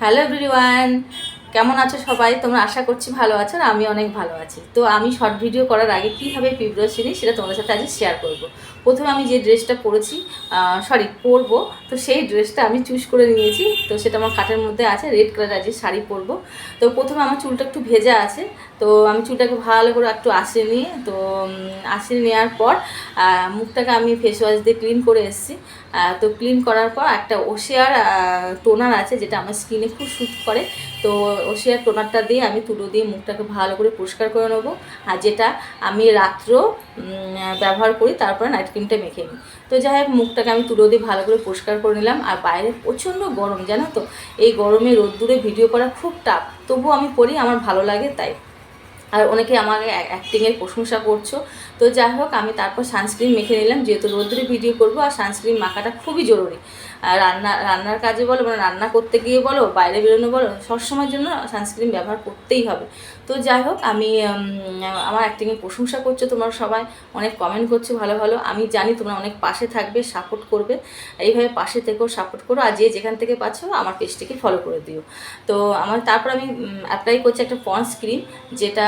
Hello everyone কেমন আছো সবাই? তোমরা আশা করছি ভালো আছো আর আমি অনেক ভালো আছি। তো আমি শর্ট ভিডিও করার আগে কীভাবে পিঁপড়ো ছিঁড়ি সেটা তোমাদের সাথে আজকে শেয়ার করব। প্রথমে আমি যে ড্রেসটা পরেছি সরি পরবো, তো সেই ড্রেসটা আমি চুজ করে নিয়েছি। তো সেটা আমার কাঠের মধ্যে আছে রেড কালার আছে শাড়ি পরবো। তো প্রথমে আমার চুলটা একটু ভেজা আছে। তো আমি চুলটাকে ভালো করে একটু আশ্রে নিয়ে, তো আশ্রে নেওয়ার পর মুখটাকে আমি ফেস ওয়াশ দিয়ে ক্লিন করে এসেছি। তো ক্লিন করার পর একটা ওশিয়ার টোনার আছে যেটা আমার স্কিনে খুব শ্যুট করে। তো ওশিয়ার টোনারটা দিয়ে আমি তুলো দিয়ে মুখটাকে ভালো করে পরিষ্কার করে নেব। আর যেটা আমি রাত্র ব্যবহার করি, তারপরে নাইট ক্রিমটা মেখে নিই। তো যাই হোক, মুখটাকে আমি তুলো দিয়ে ভালো করে পরিষ্কার করে নিলাম। আর বাইরে প্রচণ্ড গরম, জানো তো? এই গরমে রোদ্দুরে ভিডিও করা খুব টাফ তবুও আমি করি আমার ভালো লাগে, তাই। আর অনেকে আমাকে অ্যাক্টিংয়ের প্রশংসা করছ। তো যাই হোক, আমি তারপর সানস্ক্রিন মেখে নিলাম। যেহেতু রোদ্রে ভিডিও করব, আর সানস্ক্রিন মাখাটা খুবই জরুরি। আর রান্না, রান্নার কাজে বলো মানে রান্না করতে গিয়ে বলো, বাইরে বেরোনো বলো, সবসময়ের জন্য সানস্ক্রিন ব্যবহার করতেই হবে। তো যাই হোক, আমি আমার অ্যাক্টিংয়ের প্রশংসা করছ তোমরা সবাই, অনেক কমেন্ট করছ, ভালো ভালো। আমি জানি তোমরা অনেক পাশে থাকবে সাপোর্ট করবে। এইভাবে পাশে থেকেও সাপোর্ট করো, আর যে যেখান থেকে পাচ্ছ, আমার পেজটিকে ফলো করে দিও। তো আমার, তারপর আমি অ্যাপ্লাই করছি একটা পন্স ক্রিম যেটা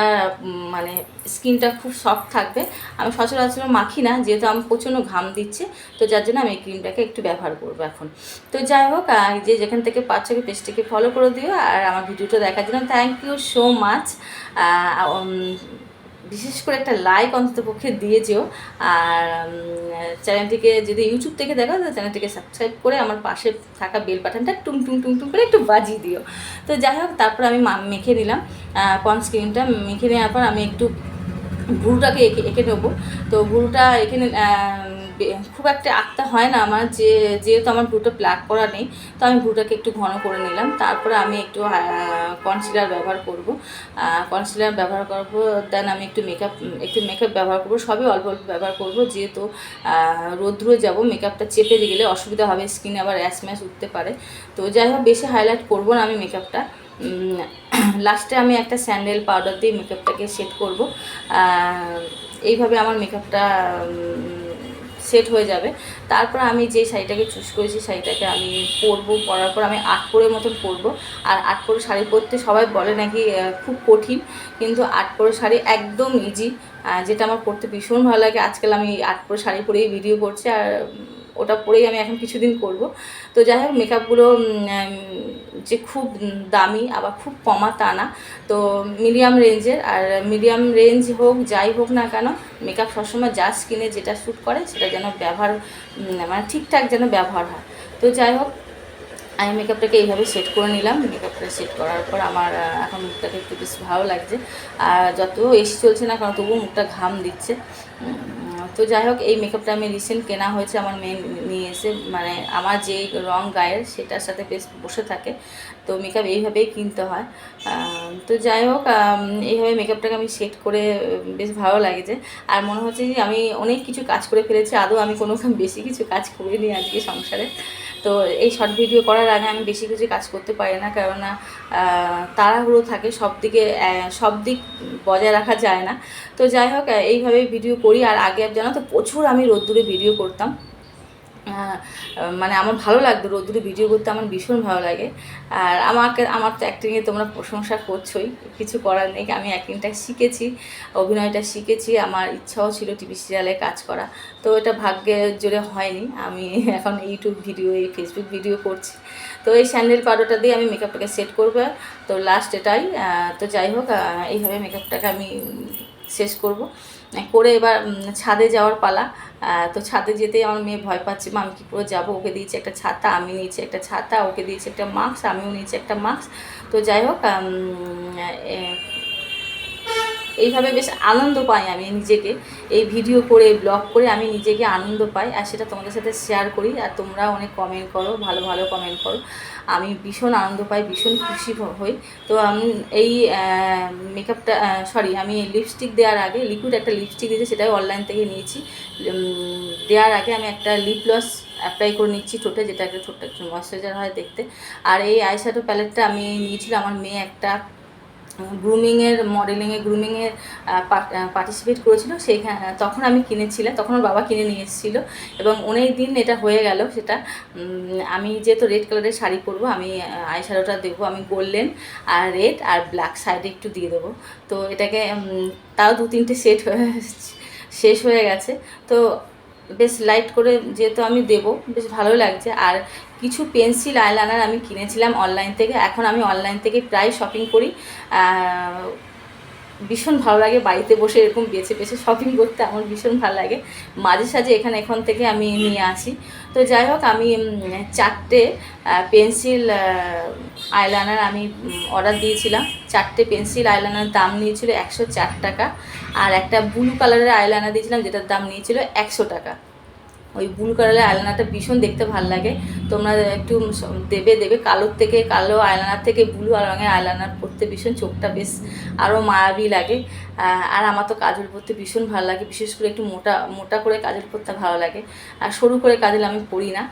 মানে স্কিনটা খুব সফট থাকবে। আমি সচরাচর মাখি না, যেহেতু আমি প্রচণ্ড ঘাম দিচ্ছে, তো যার জন্য আমি এই ক্রিমটাকে একটু ব্যবহার করব এখন। তো যাই হোক যে যেখান থেকে পাচ্ছ পেজটিকে ফলো করে দিও, আর আমার ভিডিওটা দেখার জন্য থ্যাংক ইউ সো মাচ বিশেষ করে একটা লাইক অন্তত পক্ষে দিয়ে যেও, আর চ্যানেলটিকে যদি ইউটিউব থেকে দেখো তো চ্যানেলটিকে সাবস্ক্রাইব করে আমার পাশে থাকা বেল বাটনটা টুম টুম টুম টুম করে একটু বাজিয়ে দিও। তো যাই হোক, তারপর আমি মেখে নিলাম কনস্ক্রিনটা মেখে নেওয়ার পর আমি একটু ভুরুটাকে এঁকে এঁকে নেব। তো ভুরুটা এখানে খুব একটা আঁকতে হয় না আমার, যে, যেহেতু আমার ভুরুটা প্লাক করা নেই, তো আমি ভুরুটাকে একটু ঘন করে নিলাম। তারপরে আমি একটু কনসিলার ব্যবহার করব। কনসিলার ব্যবহার করব দেন আমি একটু মেকআপ একটু মেকআপ ব্যবহার করব। সবই অল্প অল্প ব্যবহার করব, যেহেতু রৌদ্র যাব মেকআপটা চেপে গেলে অসুবিধা হবে স্কিনে আবার অ্যাশ ম্যাশ উঠতে পারে। তো যাই হোক, বেশি হাইলাইট করব না আমি মেকআপটা লাস্টে আমি একটা স্যান্ডেল পাউডার দিয়ে মেকআপটাকে সেট করব। এইভাবে আমার মেকআপটা সেট হয়ে যাবে। তারপর আমি যে শাড়িটাকে চুজ করেছি, শাড়িটাকে আমি পরবো, পরার পর আমি আট পরের মতন পরবো। আর আট পরে শাড়ি পরতে সবাই বলে নাকি খুব কঠিন, কিন্তু আট পরে শাড়ি একদম ইজি যেটা আমার পরতে ভীষণ ভালো লাগে। আজকাল আমি আট পরে শাড়ি পরেই ভিডিও করছি, আর ওটা পরেই আমি এখন কিছুদিন করব। তো যাই হোক মেকআপগুলো যে খুব দামি, আবার খুব কমা তা না। তো মিডিয়াম রেঞ্জের আর মিডিয়াম রেঞ্জ হোক, যাই হোক না কেন মেকআপ সবসময় যা স্কিনে যেটা শ্যুট করে, সেটা যেন ব্যবহার মানে ঠিকঠাক যেন ব্যবহার হয়। তো যাই হোক, আমি মেকআপটাকে এইভাবে সেট করে নিলাম। মেকআপটা সেট করার পর আমার এখন মুখটাকে একটু বেশ ভালো লাগছে। আর যত এসি চলছে না কেন, তবুও মুখটা ঘাম দিচ্ছে। তো যাই হোক, এই মেকআপটা আমি রিসেন্ট কেনা হয়েছে, আমার মেয়ে নিয়ে এসে মানে আমার যে রং গায়ের সেটার সাথে বেশ বসে থাকে। তো মেকআপ এইভাবেই কিনতে হয়। তো যাই হোক এইভাবে মেকআপটাকে আমি সেট করে বেশ ভালো লাগেছে আর মনে হচ্ছে যে আমি অনেক কিছু কাজ করে ফেলেছি, আদৌ আমি কোনো বেশি কিছু কাজ করিনি আজকে সংসারে। তো এই শর্ট ভিডিও করার আগে আমি বেশি কিছু কাজ করতে পারি না, কেননা তাড়াহুড়ো থাকে, সব দিকে সব দিক বজায় রাখা যায় না। তো যাই হোক এইভাবে ভিডিও করি। আর আগে জানো তো, প্রচুর আমি রোদ্দুরে ভিডিও করতাম। মানে আমার ভালো লাগতো, রোদ্দুরে ভিডিও করতে আমার ভীষণ ভালো লাগে। আর আমাকে, আমার তো অ্যাক্টিংয়ে তোমরা প্রশংসা করছোই, কিছু করার নেই, আমি অ্যাক্টিংটা শিখেছি, অভিনয়টা শিখেছি, আমার ইচ্ছাও ছিল টিভি সিরিয়ালে কাজ করা। তো এটা ভাগ্যের জোরে হয়নি, আমি এখন ইউটিউব ভিডিও এই ফেসবুক ভিডিও করছি। তো এই স্যান্ডেল পাউডারটা দিয়ে আমি মেকআপটাকে সেট করব। তো লাস্ট এটাই তো যাই হোক এইভাবে মেকআপটাকে আমি শেষ করব। করে এবার ছাদে যাওয়ার পালা। তো ছাদে যেতে আমার মেয়ে ভয় পাচ্ছে, মা, আমি কী করে যাব? ওকে দিয়েছে একটা ছাতা, আমি নিয়েছি একটা ছাতা, ওকে দিয়েছে একটা মাস্ক, আমিও নিয়েছি একটা মাস্ক। তো যাই হোক এইভাবে বেশ আনন্দ পাই আমি নিজেকে। এই ভিডিও করে ব্লগ করে আমি নিজেকে আনন্দ পাই আর সেটা তোমাদের সাথে শেয়ার করি আর তোমরা অনেক কমেন্ট করো, ভালো ভালো কমেন্ট করো। আমি ভীষণ আনন্দ পাই, ভীষণ খুশি হই। তো আমি এই মেকআপটা সরি আমি লিপস্টিক দেওয়ার আগে লিকুইড একটা লিপস্টিক দিয়েছি সেটাই অনলাইন থেকে নিয়েছি। দেওয়ার আগে আমি একটা লিপ গ্লস অ্যাপ্লাই করে নিচ্ছি ঠোঁটে, যেটা একটা ঠোঁটটা একটু ময়শ্চারাইজার হয় দেখতে। আর এই আইশ্যাডো প্যালেটটা আমি নিয়েছিলাম আমার মেয়ে একটা গ্রুমিংয়ের মডেলিংয়ে গ্রুমিংয়ে পার্টিসিপেট করেছিল। সেইখানে তখন আমি কিনেছিলাম, তখন ওর বাবা কিনে নিয়ে এসেছিল। এবং অনেক দিন এটা হয়ে গেল সেটা। আমি যেহেতু রেড কালারের শাড়ি পরবো, আমি আই শ্যাডোটা দেবো আমি গোল্ডেন আর রেড আর ব্ল্যাক সাইডে একটু দিয়ে দেবো। তো এটাকে তাও দু তিনটে সেট শেষ হয়ে গেছে। তো বেশ লাইট করে যেহেতু আমি দেবো, বেশ ভালো লাগছে। আর কিছু পেন্সিল আইলাইনার আমি কিনেছিলাম অনলাইন থেকে। এখন আমি অনলাইন থেকে প্রায় শপিং করি। ভীষণ ভালো লাগে বাড়িতে বসে এরকম বেছে বেছে শপিং করতে, আমার ভীষণ ভালো লাগে। মাঝে সাঝে এখানে এখান থেকে আমি নিয়ে আসি। তো যাই হোক, আমি চারটে পেন্সিল আইলাইনার আমি অর্ডার দিয়েছিলাম। চারটে পেন্সিল আইলাইনার দাম নিয়েছিল একশো চার টাকা। আর একটা ব্লু কালারের আইলাইনার দিয়েছিলাম, যেটার দাম নিয়েছিল একশো টাকা। ওই ব্লু কালারের আয়লানাটা ভীষণ দেখতে ভালো লাগে। তোমরা একটু দেবে দেবে। কালোর থেকে কালো আয়লানার থেকে ব্লু রঙের আয়লানার পরতে ভীষণ চোখটা বেশ আরও মায়াবী লাগে। আর আমার তো কাজল পরতে ভীষণ ভালো লাগে। বিশেষ করে একটু মোটা মোটা করে কাজল পরতে ভালো লাগে। আর সরু করে কাজল আমি পরি না।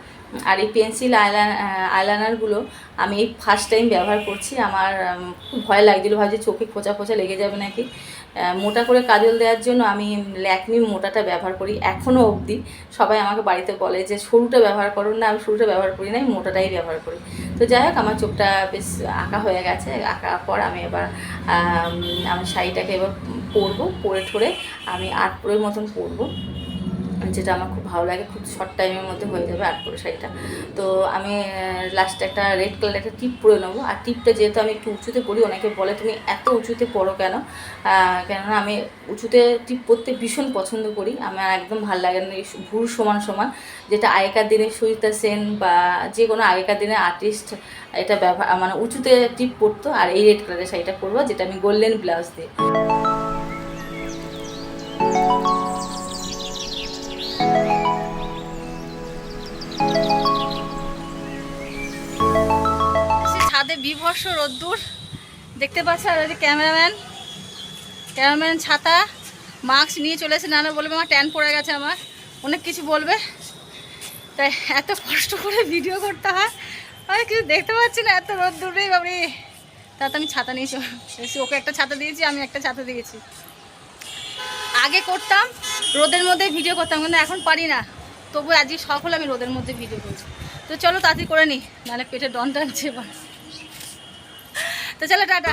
আর এই পেন্সিল আইলাইন আইলাইনারগুলো আমি এই ফার্স্ট টাইম ব্যবহার করছি। আমার খুব ভয় লাগছিল, ভাবছি চোখে খোঁচা খোঁচা লেগে যাবে নাকি। মোটা করে কাজল দেওয়ার জন্য আমি ল্যাকমি মোটাটা ব্যবহার করি এখনও অবধি। সবাই আমাকে বাড়িতে বলে যে, সরুটা ব্যবহার করো না, আমি সরুটা ব্যবহার করি না, আমি মোটাটাই ব্যবহার করি। তো যাই হোক, আমার চোখটা বেশ আঁকা হয়ে গেছে। আঁকার পর আমি এবার আমি শাড়িটাকে এবার পরবো, পরে ঠরে আমি আট পরের মতন পরবো। যেটা আমার খুব ভালো লাগে, খুব শর্ট টাইমের মধ্যে হয়ে যাবে আট পরে শাড়িটা তো আমি লাস্টে একটা রেড কালার একটা টিপ পরে নেব। আর টিপটা যেহেতু আমি একটু উঁচুতে পড়ি অনেকে বলে, তুমি এত উঁচুতে পরো কেন? কেননা আমি উঁচুতে টিপ পরতে ভীষণ পছন্দ করি। আমার একদম ভালো লাগে না ভুর সমান সমান। যেটা আগেকার দিনে সুচিতা সেন বা যে কোনো আগেকার দিনের আর্টিস্ট এটা ব্যবহার মানে উঁচুতে টিপ পরতো আর এই রেড কালারের শাড়িটা পরবো, যেটা আমি গোল্ডেন ব্লাউজ দিয়ে। বিভর্ষ রোদ্দুর। দেখতে পাচ্ছে আর যে ক্যামেরাম্যান। ক্যামেরাম্যান ছাতা, মাস্ক নিয়ে চলে চলেছে নানা বলবে আমার ট্যান পড়ে গেছে আমার। অনেক কিছু বলবে। তাই এত কষ্ট করে ভিডিও করতে হয়। আমি কিছু দেখতে পাচ্ছি না, এত রোদ্দুর রে বাবরে তাতে আমি ছাতা নিয়েছি এসে ওকে একটা ছাতা দিয়েছি, আমি একটা ছাতা দিয়েছি। আগে করতাম, রোদের মধ্যে ভিডিও করতাম, কিন্তু এখন পারি না। তবু আজকে সফল আমি রোদের মধ্যে ভিডিও করছি। তো চলো তাড়াতাড়ি করে নি, নাহলে পেটে ডন টানছে এবার। তো চলো টাটা